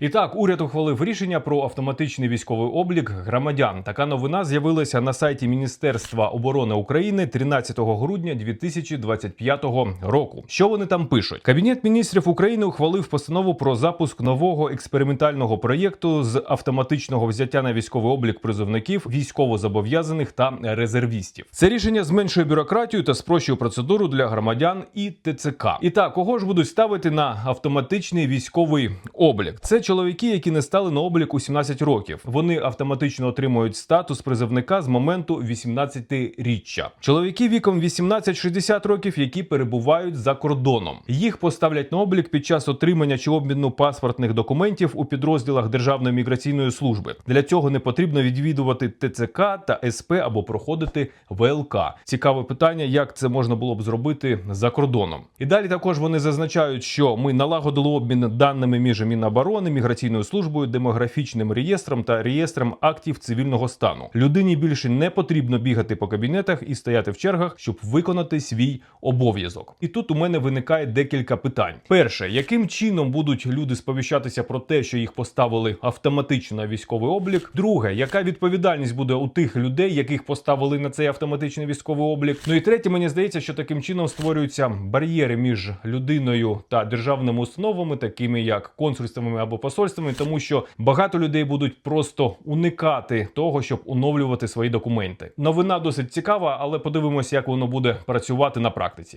І так, уряд ухвалив рішення про автоматичний військовий облік громадян. Така новина з'явилася на сайті Міністерства оборони України 13 грудня 2025 року. Що вони там пишуть? Кабінет міністрів України ухвалив постанову про запуск нового експериментального проєкту з автоматичного взяття на військовий облік призовників, військовозобов'язаних та резервістів. Це рішення зменшує бюрократію та спрощує процедуру для громадян і ТЦК. І так, кого ж будуть ставити на автоматичний військовий облік? Це чоловіки, які не стали на облік у 17 років. Вони автоматично отримують статус призовника з моменту 18-річчя. Чоловіки віком 18-60 років, які перебувають за кордоном. Їх поставлять на облік під час отримання чи обміну паспортних документів у підрозділах Державної міграційної служби. Для цього не потрібно відвідувати ТЦК та СП або проходити ВЛК. Цікаве питання, як це можна було б зробити за кордоном. І далі також вони зазначають, що ми налагодили обмін даними між Міноборони, міграційною службою, демографічним реєстром та реєстром актів цивільного стану. Людині більше не потрібно бігати по кабінетах і стояти в чергах, щоб виконати свій обов'язок. І тут у мене виникає декілька питань. Перше, яким чином будуть люди сповіщатися про те, що їх поставили автоматично на військовий облік? Друге, яка відповідальність буде у тих людей, яких поставили на цей автоматичний військовий облік? Ну і третє, мені здається, що таким чином створюються бар'єри між людиною та державними установами, такими як консульствами або посольствами, тому що багато людей будуть просто уникати того, щоб оновлювати свої документи. Новина досить цікава, але подивимося, як воно буде працювати на практиці.